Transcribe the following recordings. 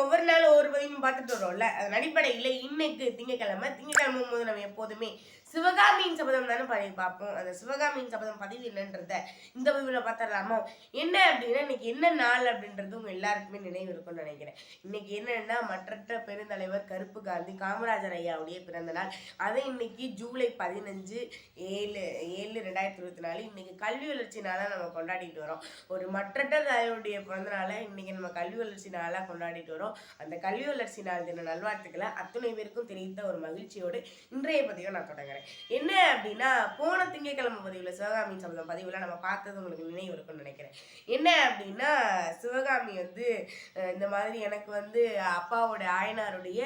ஒவ்வொரு நாளும் ஒவ்வொரு பார்த்துட்டு வரோம்ல அதன் அடிப்படையில் இன்னைக்கு திங்கக்கிழமை திங்கக்கிழமை போது நம்ம எப்போதுமே சிவகாமியின் சபதம் தானே பதிவு பார்ப்போம். அந்த சிவகாமியின் சபதம் பதிவு என்னன்றத இந்த பதிவில் பார்த்துடலாமா? என்ன அப்படின்னா இன்னைக்கு என்ன நாள் அப்படின்றது உங்க எல்லாருக்குமே நினைவு இருக்கும்னு நினைக்கிறேன். இன்னைக்கு என்னன்னா மற்ற பெருந்தலைவர் கருப்பு காந்தி காமராஜர் ஐயாவுடைய பிறந்த நாள். அதை இன்னைக்கு ஜூலை பதினஞ்சு ஏழு ஏழு ரெண்டாயிரத்தி இருபத்தி நாலு இன்னைக்கு கல்வி வளர்ச்சி நாளாக நம்ம கொண்டாடிட்டு வரோம். ஒரு மற்ற தலைவருடைய பிறந்த நாளை இன்னைக்கு நம்ம கல்வி வளர்ச்சி நாளாக கொண்டாடிட்டு வரோம். அந்த கல்வி வளர்ச்சி நாள் தின நல்வாழ்த்துக்களை அத்துணை பேருக்கும் தெரிவித்த ஒரு மகிழ்ச்சியோடு இன்றைய பதிவை நான் தொடங்குறேன். என்ன அப்படின்னா போன திங்கட்கிழமை பதிவில் சிவகாமி சம்பந்தம் பதிவில் நம்ம பார்த்தது உங்களுக்கு நினைவு இருக்கும்னு நினைக்கிறேன். என்ன அப்படின்னா சிவகாமி வந்து இந்த மாதிரி எனக்கு வந்து அப்பாவோட ஆயனாருடைய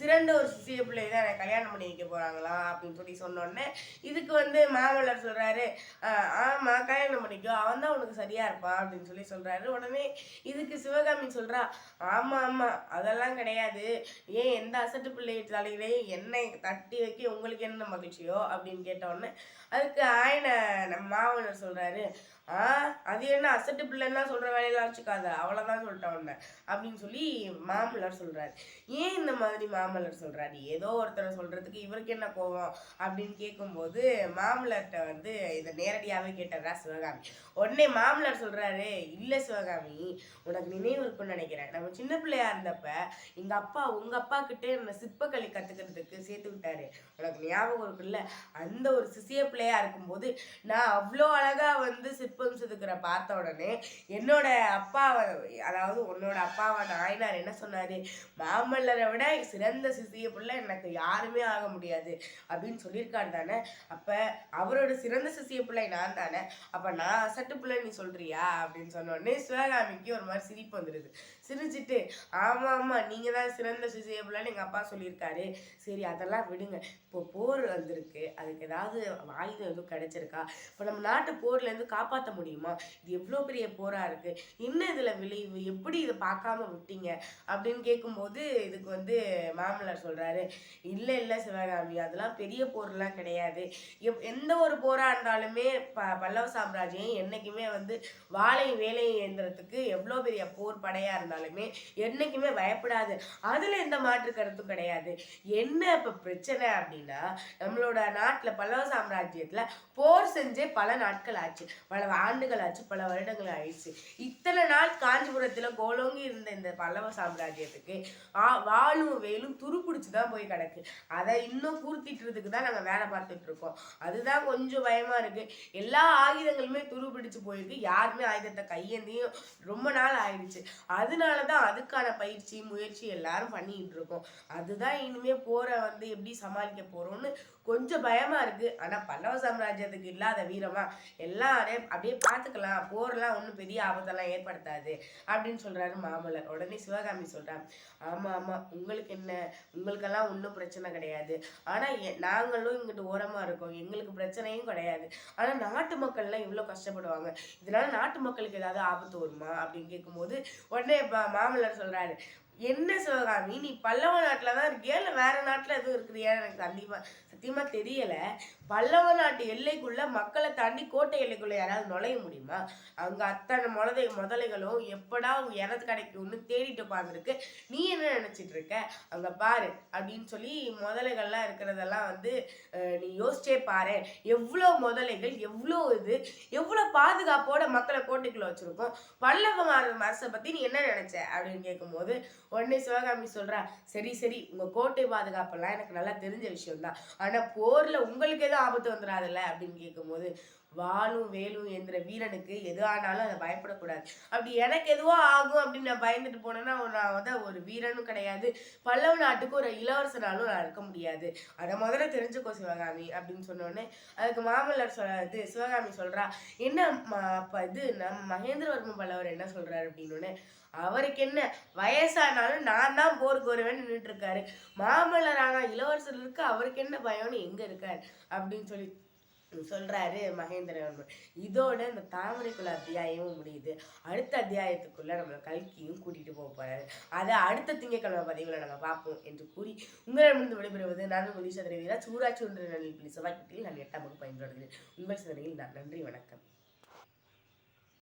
சிறந்த ஒரு சிசிய பிள்ளை தான் எனக்கு கல்யாணம் பண்ணி வைக்க போறாங்களாம் அப்படின்னு சொல்லி சொன்னோடனே இதுக்கு வந்து மாமல்லர் சொல்கிறாரு ஆமாம் கல்யாணம் பண்ணிக்கோ அவன் தான் உனக்கு சரியாக இருப்பான் அப்படின்னு சொல்லி சொல்கிறாரு உடனே இதுக்கு சிவகாமி சொல்கிறா ஆமாம் ஆமாம் அதெல்லாம் கிடையாது. கிடையாது. ஏன் எந்த அசட்டு பிள்ளை தலையிலே என்னை தட்டி வைக்க உங்களுக்கு என்ன மகிழ்ச்சியோ அப்படின்னு கேட்ட உடனே அதுக்கு ஆயன நம்ம மாமல்லர் சொல்றாரு ஆ அது என்ன அசட்டு பிள்ளைன்னா சொல்ற வேலையெல்லாம் வச்சுக்காத. அவ்வளவுதான் சொல்லிட்டேன் உன்னை. அப்படின்னு சொல்லி மாமல்லர் சொல்றாரு. ஏன் இந்த மாதிரி மாமல்லர் சொல்றாரு? ஏதோ ஒருத்தரை சொல்றதுக்கு இவருக்கு என்ன கோவம்? அப்படின்னு கேட்கும்போது மாமல்லர்கிட்ட வந்து இதை நேரடியாவே கேட்டதா சிவகாமி. உடனே மாமல்லர் சொல்றாரு இல்ல சிவகாமி உனக்கு நினைவு இருக்கும்னு நினைக்கிறேன். நம்ம சின்ன பிள்ளையா இருந்தப்ப எங்க அப்பா உங்க அப்பா கிட்டே நம்ம சிற்பக்கலை கத்துக்கிறதுக்கு சேர்த்து விட்டாரு. உனக்கு ஞாபகம் இருக்குல்ல? அந்த ஒரு சிசிய பிள்ளையா இருக்கும்போது நான் அவ்வளோ அழகா வந்து சிற்ப செதுக்கிற பார்த்த உடனே என்னோட அப்பாவை அதாவது உன்னோட அப்பாவை நாயனார் என்ன சொன்னாரு? மாமல்லரை விட சிறந்த சிசிய பிள்ளை எனக்கு யாருமே ஆக முடியாது அப்படின்னு சொல்லியிருக்காரு தானே? அப்ப அவரோட சிறந்த சிசிய பிள்ளை நான் தானே? அப்ப நான் அசட்டு பிள்ளை நீ சொல்றியா? அப்படின்னு சொன்னோடனே சிவகாமிக்கு ஒரு மாதிரி சிரிப்பு வந்துடுது சிரிச்சிட்டு ஆமா ஆமா நீங்க தான் சிறந்த சிசிய பிள்ளைன்னு எங்க அப்பா சொல்லியிருக்காரு. சரி அதெல்லாம் விடுங்க. இப்போ போர் வந்திருக்கு. அதுக்கு ஏதாவது ஆயுதம் எதுவும் கிடைச்சிருக்கா? இப்போ நம்ம நாட்டு போர்ல இருந்து காப்பாற்ற முடியுமா? இது எவ்வளோ பெரிய போராக இருக்கு? இன்னும் இதில் விளைவு? எப்படி இதை பார்க்காம விட்டீங்க? அப்படின்னு கேட்கும்போது இதுக்கு வந்து மாமல்லர் சொல்கிறாரு இல்லை இல்லை சிவகாமி அதெல்லாம் பெரிய போர்லாம் கிடையாது. எப்- எந்த ஒரு போராக இருந்தாலுமே ப பல்லவ சாம்ராஜ்யம் என்னைக்குமே வந்து வாழை வேலை இயந்திரத்துக்கு எவ்வளோ பெரிய போர் படையாக இருந்தாலுமே என்னைக்குமே பயப்படாது. அதில் எந்த மாற்று கருத்தும் கிடையாது. என்ன இப்போ பிரச்சனை அப்படின்னா நம்மளோட நாட்டில் பல்லவ சாம்ராஜ்யத்தில் போர் செஞ்சே பல நாட்கள் ஆச்சு. பல ஆண்டுகள் ஆச்சு பல வருடங்கள் ஆயிடுச்சு. இத்தனை நாள் காஞ்சிபுரத்துல கோலோங்கி இருந்த இந்த பல்லவ சாம்ராஜ்யத்துக்கு ஆ- வாழும் வேலும் துருப்பிடிச்சு தான் போய் கிடக்கு. அதை இன்னும் கூர்த்திட்டுறதுக்கு தான் நாங்கள் வேலை பார்த்துட்டு இருக்கோம் அதுதான் கொஞ்சம் பயமா இருக்கு. எல்லா ஆயுதங்களுமே துருப்பிடிச்சு போயிருக்கு. யாருமே ஆயுதத்தை கையேந்தியும் ரொம்ப நாள் ஆயிடுச்சு. அதனால தான் அதுக்கான பயிற்சி முயற்சி எல்லாரும் பண்ணிட்டு இருக்கோம் அதுதான் இனிமே போற வந்து எப்படி சமாளிக்க போறோம்னு கொஞ்சம் பயமா இருக்கு. ஆனா பல்லவ சாம்ராஜ்யத்துக்கு இல்லாத வீரமா எல்லாம் அப்படியே அப்படியே பார்த்துக்கலாம். போரெலாம் ஒன்றும் பெரிய ஆபத்தெல்லாம் ஏற்படுத்தாது. அப்படின்னு சொல்கிறாரு மாமல்லர். உடனே சிவகாமி சொல்கிறான் ஆமாம் ஆமாம் உங்களுக்கு என்ன? உங்களுக்கெல்லாம் ஒன்றும் பிரச்சனை கிடையாது. ஆனால் நாங்களும் இங்கிட்டு ஓரமாக இருக்கோம். எங்களுக்கு பிரச்சனையும் கிடையாது. ஆனால் நாட்டு மக்கள்லாம் இவ்வளோ கஷ்டப்படுவாங்க. இதனால நாட்டு மக்களுக்கு ஏதாவது ஆபத்து வருமா? அப்படின்னு கேட்கும்போது உடனே ப- மாமல்லர் சொல்கிறாரு என்ன சிவகாமி நீ பல்லவ நாட்டில் தான் இருக்கியா? இல்லை வேறு நாட்டில் எதுவும் இருக்கிறியா? எனக்கு கண்டிப்பா சத்தியமா தெரியல. பல்லவ நாட்டு எல்லைக்குள்ள மக்களை தாண்டி கோட்டை எல்லைக்குள்ள யாராவது நுழைய முடியுமா? அங்க அத்தனை முதலை முதலைகளும் எப்படா இறந்து கிடைக்கும்னு தேடிட்டு உட்காந்துருக்கு நீ என்ன நினைச்சிட்டு இருக்க? அங்க பாரு அப்படின்னு சொல்லி முதலைகள்லாம் இருக்கிறதெல்லாம் வந்து நீ யோசிச்சே பாரு. எவ்வளோ முதலைகள் எவ்வளோ இது எவ்வளோ பாதுகாப்போட மக்களை கோட்டைக்குள்ள வச்சிருக்கோம். பல்லவ அரசை பத்தி நீ என்ன நினைச்ச? அப்படின்னு கேட்கும்போது உடனே சிவகாமி சொல்றா சரி சரி உங்க கோட்டை பாதுகாப்பெல்லாம் எனக்கு நல்லா தெரிஞ்ச விஷயம் தான் ஆனால் போரில் உங்களுக்கு எதுவும் ஆபத்து வந்துடாதுல்ல அப்படின்னு கேட்கும்போது வாளும் வேலும் என்ற வீரனுக்கு எது ஆனாலும் அதை பயப்படக்கூடாது. அப்படி எனக்கு எதுவோ ஆகும் அப்படின்னு நான் பயந்துட்டு போனேன்னா நான் வந்து ஒரு வீரனும் கிடையாது. பல்லவ நாட்டுக்கு ஒரு இளவரசனாலும் நான் இருக்க முடியாது. அதை முதல்ல தெரிஞ்சுக்கோ சிவகாமி அப்படின்னு சொன்னோடனே அதுக்கு மாமல்லர் சொல்ல இது சிவகாமி சொல்றா என்ன ம- இது நம்ம மகேந்திரவர்ம பல்லவர் என்ன சொல்றாரு? அப்படின்னு அவருக்கு என்ன வயசானாலும் நான் தான் போருக்கு வருவேன்னு நின்றுட்டு இருக்காரு. மாமல்லர் ஆனால் இளவரசர் இருக்கு அவருக்கு என்ன பயம்னு எங்க இருக்காரு? அப்படின்னு சொல்லி சொல்றாரு மகேந்திரவர்மன் இதோட இந்த தாமரைக்குள்ள அத்தியாயமும் முடியுது. அடுத்த அத்தியாயத்துக்குள்ள நம்ம கல்கியும் கூட்டிட்டு போக போறாரு. அதை அடுத்த திங்கக்கிழமை பதிவுகளை நம்ம பார்ப்போம் என்று கூறி உங்களிடமிருந்து விடைபெறுவது நான் உங்கள் ஈஸ்வர வீரா சூராட்சி ஒன்று நன்றி பிள்ளை நான் எட்டாம் வகுப்பு பயின்று உங்கள் சிந்தனையில் நான் நன்றி வணக்கம்.